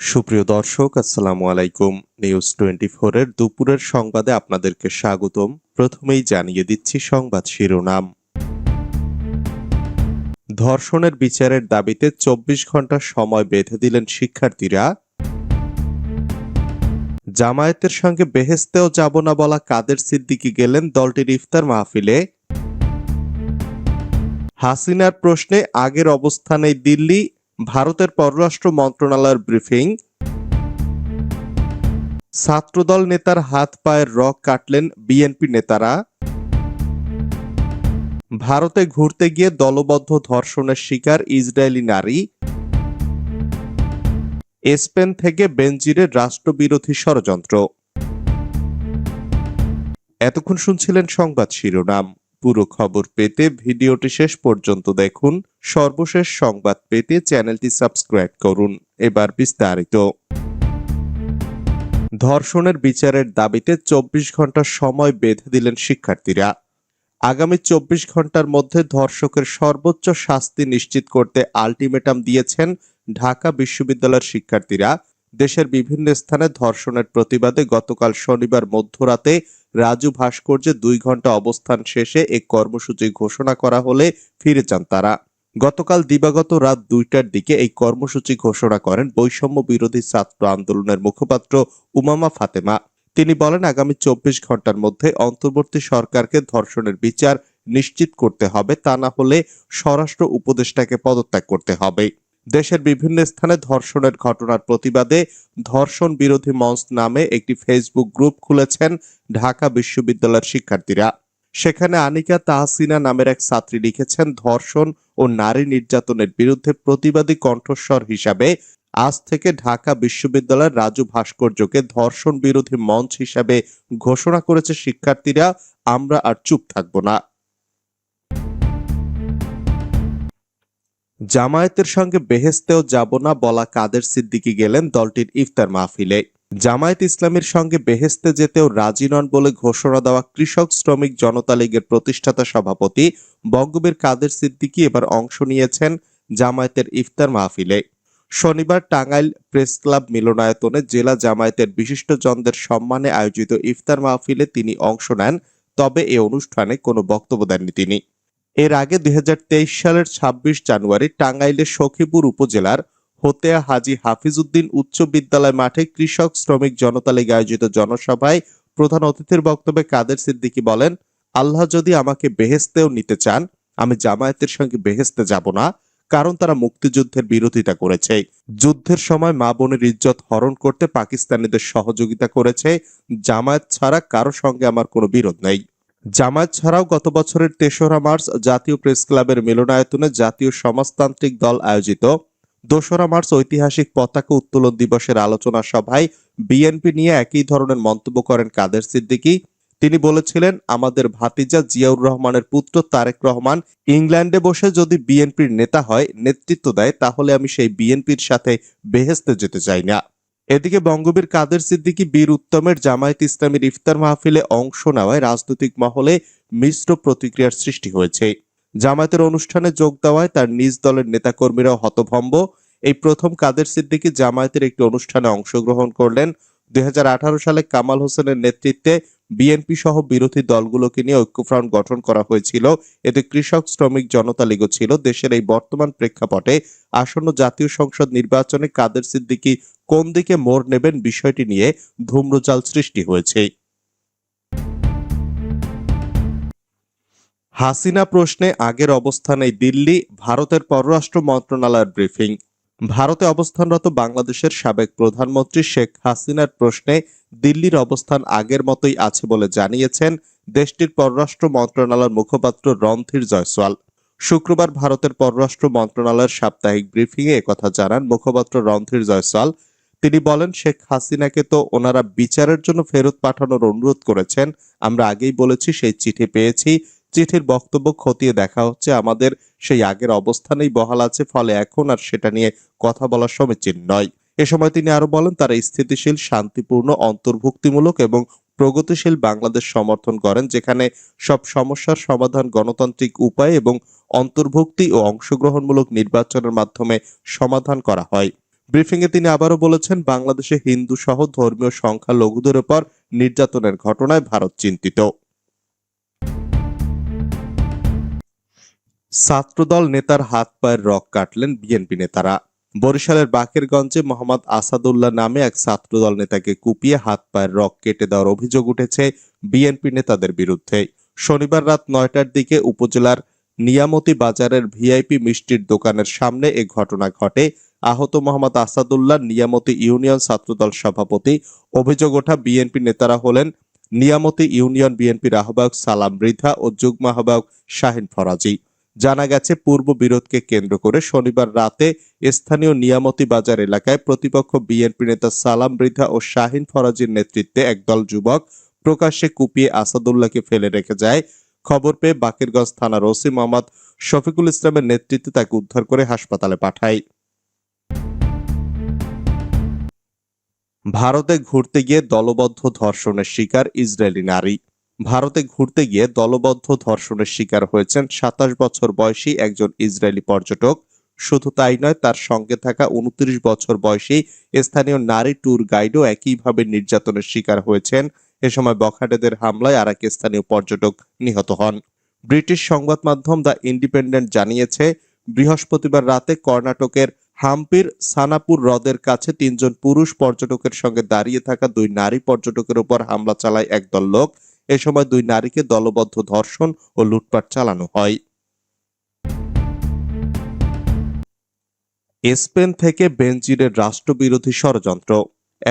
সুপ্রিয় দর্শক, আসসালামু আলাইকুম। নিউজ টোয়েন্টি এর দুপুরের সংবাদে আপনাদেরকে স্বাগতম। প্রথমেই জানিয়ে দিচ্ছি সংবাদ শিরোনাম। ধর্ষণের বিচারের দাবিতে চব্বিশ ঘণ্টা সময় বেঁধে দিলেন শিক্ষার্থীরা। জামায়াতের সঙ্গে বেহেস্তেও যাব না বলা কাদের সিদ্দিকি গেলেন দলটির ইফতার মাহফিলে। হাসিনার প্রশ্নে আগের অবস্থানেই দিল্লি ভারতের পররাষ্ট্র মন্ত্রণালয়ের ব্রিফিং। ছাত্রদল নেতার হাত পায়ের রক কাটলেন বিএনপি নেতারা। ভারতে ঘুরতে গিয়ে দলবদ্ধ ধর্ষণের শিকার ইসরায়েলি নারী। স্পেন থেকে বেনজিরের রাষ্ট্রবিরোধী ষড়যন্ত্র। এতক্ষণ শুনছিলেন সংবাদ শিরোনাম। পুরো খবর পেতে ভিডিওটি শেষ পর্যন্ত দেখুন। সর্বশেষ সংবাদ পেতে চ্যানেলটি সাবস্ক্রাইব করুন। এবার বিস্তারিত। ধর্ষণের বিচারের দাবিতে চব্বিশ ঘণ্টা সময় বেঁধে দিলেন শিক্ষার্থীরা। আগামী চব্বিশ ঘণ্টার মধ্যে ধর্ষকের সর্বোচ্চ শাস্তি নিশ্চিত করতে আলটিমেটাম দিয়েছেন ঢাকা বিশ্ববিদ্যালয়ের শিক্ষার্থীরা। দেশের বিভিন্ন স্থানে ধর্ষণের প্রতিবাদে গতকাল শনিবার মধ্যরাতে রাজু ভাস্কর্যে দুই ঘণ্টা অবস্থান শেষে এক কর্মসূচি ঘোষণা করা হলে ফিরে যান তারা। গতকাল দিবাগত রাত দুইটার দিকে এই কর্মসূচি ঘোষণা করেন বৈষম্য বিরোধী ছাত্র আন্দোলনের মুখপাত্র উমামা ফাতেমা। তিনি বলেন, আগামী চব্বিশ ঘণ্টার মধ্যে অন্তর্বর্তী সরকারকে ধর্ষণের বিচার নিশ্চিত করতে হবে, তা না হলে স্বরাষ্ট্র উপদেষ্টাকে পদত্যাগ করতে হবে। দেশের বিভিন্ন স্থানে ধর্ষণের ঘটনার প্রতিবাদে ধর্ষণ বিরোধী মঞ্চ নামে একটি ফেসবুক গ্রুপ খুলেছেন ঢাকা বিশ্ববিদ্যালয়ের শিক্ষার্থীরা। সেখানে আনিকা তাহসিনা নামের এক ছাত্রী লিখেছেন, ধর্ষণ ও নারী নির্যাতনের বিরুদ্ধে প্রতিবাদী কণ্ঠস্বর হিসাবে আজ থেকে ঢাকা বিশ্ববিদ্যালয়ের রাজু ভাস্কর্যকে ধর্ষণ বিরোধী মঞ্চ হিসাবে ঘোষণা করেছে শিক্ষার্থীরা। আমরা আর চুপ থাকব না। জামায়াতের সঙ্গে বেহেস্তেও যাব না বলা কাদের সিদ্দিকি গেলেন দলটির ইফতার মাহফিলে। জামায়াত ইসলামের সঙ্গে বেহেস্তে যেতেও রাজি নন বলে ঘোষণা দেওয়া কৃষক শ্রমিক জনতা লীগের প্রতিষ্ঠাতা সভাপতি বঙ্গবীর কাদের সিদ্দিকি এবার অংশ নিয়েছেন জামায়াতের ইফতার মাহফিলে। শনিবার টাঙ্গাইল প্রেস ক্লাব মিলনায়তনে জেলা জামায়াতের বিশিষ্টজনদের সম্মানে আয়োজিত ইফতার মাহফিলে তিনি অংশ নেন, তবে এ অনুষ্ঠানে কোনো বক্তব্য দেননি তিনি। এর আগে দুই হাজার তেইশ সালের ২৬ জানুয়ারি টাঙ্গাইলের সখীপুর উপজেলার হতেয়া হাজি হাফিজউদ্দিন উচ্চ বিদ্যালয় মাঠে কৃষক শ্রমিক জনতা লীগ আয়োজিত জনসভায় প্রধান অতিথির বক্তব্যে কাদের সিদ্দিকী বলেন, আল্লাহ যদি আমাকে বেহেস্তেও নিতে চান, আমি জামায়াতের সঙ্গে বেহেস্তে যাব না, কারণ তারা মুক্তিযুদ্ধের বিরোধিতা করেছে। যুদ্ধের সময় মা বোনের ইজ্জত হরণ করতে পাকিস্তানিদের সহযোগিতা করেছে। জামায়াত ছাড়া কারও সঙ্গে আমার কোনো বিরোধ নেই। জামায়াত ছাড়াও গত বছরের তেসরা মার্চ জাতীয় প্রেস ক্লাবের মিলনায়তনে জাতীয় সমাজতান্ত্রিক দল আয়োজিত দোসরা মার্চ ঐতিহাসিক পতাকা উত্তোলন দিবসের আলোচনা সভায় বিএনপি নিয়ে একই ধরনের মন্তব্য করেন কাদের সিদ্দিকী। তিনি বলেছিলেন, আমাদের ভাতিজা জিয়াউর রহমানের পুত্র তারেক রহমান ইংল্যান্ডে বসে যদি বিএনপির নেতা হয়, নেতৃত্ব দেয়, তাহলে আমি সেই বিএনপির সাথে বেহেস্তে যেতে চাই না। এদিকে বঙ্গবীর কাদের সিদ্দিকী বীর উত্তমের জামায়াত ইসলামীর ইফতার মাহফিলে অংশ নেওয়ায় রাজনৈতিক মহলে মিশ্র প্রতিক্রিয়ার সৃষ্টি হয়েছে। জামায়াতের অনুষ্ঠানে যোগ দেওয়ায় তার নিজ দলের নেতাকর্মীরাও হতভম্ব। এই প্রথম কাদের সিদ্দিকী জামায়াতের একটি অনুষ্ঠানে অংশগ্রহণ করলেন। দুই হাজার আঠারো সালে কামাল হোসেনের নেতৃত্বে বিএনপি সহ বিরোধী দলগুলোকে নিয়ে ঐক্যফ্রন্ট গঠন করা হয়েছিল। এতে কৃষক, শ্রমিক, জনতা লীগও ছিল। দেশের এই বর্তমান প্রেক্ষাপটে আসন্ন জাতীয় সংসদ নির্বাচনে কাদের সিদ্দিকী কোন দিকে মোড় নেবেন বিষয়টি নিয়ে ধূম্রজাল সৃষ্টি হয়েছে। হাসিনা প্রশ্নে আগের অবস্থানে দিল্লি, ভারতের পররাষ্ট্র মন্ত্রণালয়ের ব্রিফিং। ভারতে অবস্থানরত বাংলাদেশের সাবেক প্রধানমন্ত্রী শেখ হাসিনার প্রশ্নে দিল্লির অবস্থান আগের মতোই আছে বলে জানিয়েছেন দেশটির পররাষ্ট্র মন্ত্রণালয়ের মুখপাত্র রণধীর জয়সওয়াল। শুক্রবার ভারতের পররাষ্ট্র মন্ত্রণালয়ের সাপ্তাহিক ব্রিফিংয়ে একথা জানান মুখপাত্র রণধীর জয়সওয়াল। তিনি বলেন, শেখ হাসিনাকে তো ওনারা বিচারের জন্য ফেরত পাঠানোর অনুরোধ করেছেন। আমরা আগেই বলেছি, সেই চিঠি পেয়েছি। চিঠির বক্তব্য খতিয়ে দেখা হচ্ছে। আমাদের সেই আগের অবস্থানেই বহাল আছে, ফলে এখন আর সেটা নিয়ে কথা বলা সমীচীন নয়। এ সময় তিনি আরও বলেন, তারা স্থিতিশীল, শান্তিপূর্ণ, অন্তর্ভুক্তিমূলক এবং প্রগতিশীল বাংলাদেশ সমর্থন করেন, যেখানে সব সমস্যার সমাধান গণতান্ত্রিক উপায় এবং অন্তর্ভুক্তি ও অংশগ্রহণমূলক নির্বাচনের মাধ্যমে সমাধান করা হয়। ব্রিফিংয়ে তিনি আবারও বলেছেন, বাংলাদেশে হিন্দু সহ ধর্মীয় সংখ্যালঘুদের উপর নির্যাতনের ঘটনায় ভারত চিন্তিত। ছাত্রদল নেতার হাত পায়ের রক কাটলেন বিএনপি নেতারা। বরিশালের বাকেরগঞ্জে মোহাম্মদ আসাদুল্লাহ নামে এক ছাত্রদল নেতাকে কুপিয়ে হাত পায়ের রক কেটে দেওয়ার অভিযোগ উঠেছে বিএনপি নেতাদের বিরুদ্ধে। শনিবার রাত নয়টার দিকে উপজেলার নিয়ামতি বাজারের ভিআইপি মিষ্টির দোকানের সামনে এ ঘটনা ঘটে। আহত মোহাম্মদ আসাদুল্লাহ নিয়ামতি ইউনিয়ন ছাত্রদল সভাপতি। অভিযোগ ওঠা বিএনপি নেতারা হলেন নিয়ামতি ইউনিয়ন বিএনপির আহ্বায়ক সালাম মৃধা ও যুগ্ম আহ্বায়ক শাহিন ফরাজি। জানা গেছে, পূর্ব বিরোধকে কেন্দ্র করে শনিবার রাতে স্থানীয় নিয়ামতি বাজার এলাকায় প্রতিপক্ষ বিএনপি নেতা সালাম বৃদ্ধা ও শাহিন ফরাজির নেতৃত্বে একদল যুবক প্রকাশ্যে কুপিয়ে আসাদুল্লাহকে ফেলে রেখে যায়। খবর পেয়ে বাকেরগঞ্জ থানার ওসি মোহাম্মদ শফিকুল ইসলামের নেতৃত্বে তাকে উদ্ধার করে হাসপাতালে পাঠায়। ভারতে ঘুরতে গিয়ে দলবদ্ধ ধর্ষণের শিকার ইসরায়েলি নারী। ভারতে ঘুরতে গিয়ে দলবদ্ধ ধর্ষণের শিকার হয়েছেন সাতাশ বছর বয়সী একজন ইসরায়েলি পর্যটক। শুধু তাই নয়, তার সঙ্গে থাকা উনত্রিশ বছর বয়সী স্থানীয় নারী ট্যুর গাইডও একইভাবে নির্যাতনের শিকার হয়েছেন। এ সময় বখাটেদের হামলায় আর এক স্থানীয় পর্যটক নিহত হন। ব্রিটিশ সংবাদ মাধ্যম দ্য ইন্ডিপেন্ডেন্ট জানিয়েছে, বৃহস্পতিবার রাতে কর্ণাটকের হাম্পির সানাপুর হ্রদের কাছে তিনজন পুরুষ পর্যটকের সঙ্গে দাঁড়িয়ে থাকা দুই নারী পর্যটকের উপর হামলা চালায় একদল লোক। এ সময় দুই নারীকে দলবদ্ধ ধর্ষণ ও লুটপাট চালানো হয়। স্পেন থেকে বেনজিরের রাষ্ট্রবিরোধী ষড়যন্ত্র।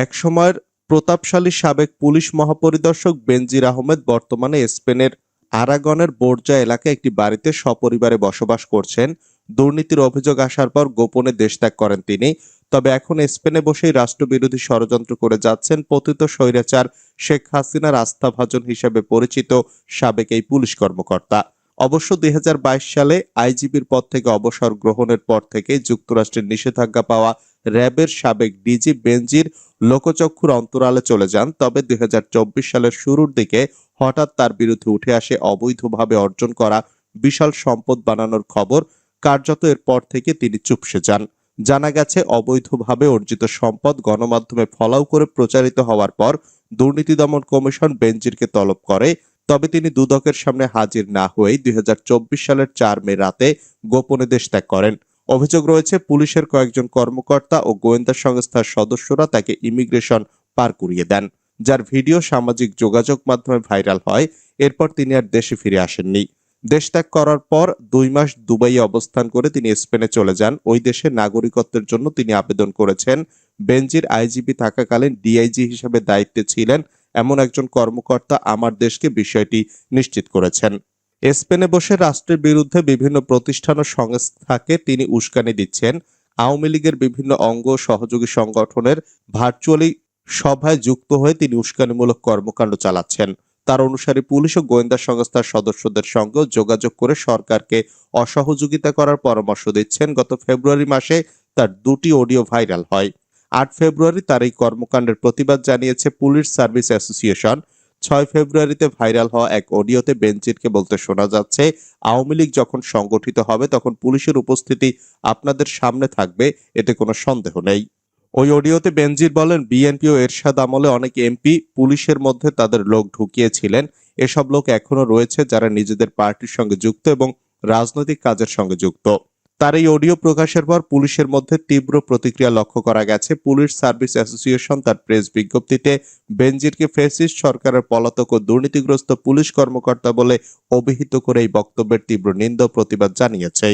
একসময়ের প্রতাপশালী সাবেক পুলিশ মহাপরিদর্শক বেনজির আহমেদ বর্তমানে স্পেনের আরাগনের বোর্জা এলাকায় একটি বাড়িতে সপরিবারে বসবাস করছেন। দুর্নীতির অভিযোগ আসার পর গোপনে দেশত্যাগ করেন তিনি। তবে এখন স্পেনে বসেই রাষ্ট্রবিরোধী ষড়যন্ত্র করে যাচ্ছেন পতিত স্বৈরাচার শেখ হাসিনার আস্থাভাজন হিসেবে পরিচিত সাবেক এই পুলিশ কর্মকর্তা। অবশ্য দুই হাজার বাইশ সালে আইজিপির পদ থেকে অবসর গ্রহণের পর থেকে যুক্তরাষ্ট্রের নিষেধাজ্ঞা পাওয়া র্যাবের সাবেক ডিজি বেনজির লোকচক্ষুর অন্তরালে চলে যান, তবে দুই হাজার চব্বিশ সালের শুরুর দিকে হঠাৎ তার বিরুদ্ধে উঠে আসে অবৈধভাবে অর্জন করা বিশাল সম্পদ বানানোর খবর। কার্যত এরপর থেকে তিনি চুপসে যান। জানা গেছে, অবৈধভাবে অর্জিত সম্পদ গণমাধ্যমে ফলাও করে প্রচারিত হওয়ার পর দুর্নীতি দমন কমিশন বেনজিরকে তলব করে। তবে তিনি দুদকের সামনে হাজির না হয়েই দুই হাজার চব্বিশ সালের চার মে রাতে গোপনে দেশ ত্যাগ করেন। অভিযোগ রয়েছে, পুলিশের কয়েকজন কর্মকর্তা ও গোয়েন্দা সংস্থার সদস্যরা তাকে ইমিগ্রেশন পার করিয়ে দেন। যার ভিডিও সামাজিক যোগাযোগ মাধ্যমে ভাইরাল হয়, এরপর তিনি আর দেশে ফিরে আসেননি। দেশ ত্যাগ করার পর দুই মাস দুবাইয়ে অবস্থান করে তিনি স্পেনে চলে যান। ওই দেশের নাগরিকত্বের জন্য তিনি আবেদন করেছেন। বেনজির আইজিপি থাকাকালীন ডিআইজি হিসেবে দায়িত্বে ছিলেন। এমন একজন কর্মকর্তা আমার দেশকে বিষয়টি নিশ্চিত করেছেন। স্পেনে বসে রাষ্ট্রের বিরুদ্ধে বিভিন্ন প্রতিষ্ঠান ও সংস্থাকে তিনি উস্কানি দিচ্ছেন। আওয়ামী লীগের বিভিন্ন অঙ্গ সহযোগী সংগঠনের ভার্চুয়ালি সভায় যুক্ত হয়ে তিনি উস্কানিমূলক কর্মকাণ্ড চালাচ্ছেন। তার অনুসারী পুলিশ ও গোয়েন্দা সংস্থার সদস্যদের সঙ্গেও যোগাযোগ করে সরকারকে অসহযোগিতা করার পরামর্শ দিচ্ছেন। গত ফেব্রুয়ারি মাসে তার দুটি অডিও ভাইরাল হয়। আট ফেব্রুয়ারি তার এই কর্মকাণ্ডের প্রতিবাদ জানিয়েছে পুলিশ সার্ভিস অ্যাসোসিয়েশন। ছয় ফেব্রুয়ারিতে ভাইরাল হওয়া এক অডিওতে বেনজিরকে বলতে শোনা যাচ্ছে, আওয়ামী লীগ যখন সংগঠিত হবে তখন পুলিশের উপস্থিতি আপনাদের সামনে থাকবে, এতে কোনো সন্দেহ নেই। ওই অডিওতে বেনজির বলেন, বিএনপি ও এরশাদ আমলে অনেক এমপি, পুলিশের মধ্যে তাদের লোক ঢুকিয়েছিলেন। এসব লোক এখনও রয়েছে যারা নিজেদের পার্টির সঙ্গে যুক্ত এবং রাজনৈতিক কাজের সঙ্গে যুক্ত। তার এই অডিও প্রকাশের পর পুলিশের মধ্যে তীব্র প্রতিক্রিয়া লক্ষ্য করা গেছে। পুলিশ সার্ভিস অ্যাসোসিয়েশন তার প্রেস বিজ্ঞপ্তিতে, বেনজিরকে ফেসিস্ট সরকারের পলাতক ও দুর্নীতিগ্রস্ত পুলিশ কর্মকর্তা বলে অভিহিত করে এই বক্তব্যের তীব্র নিন্দা প্রতিবাদ জানিয়েছে।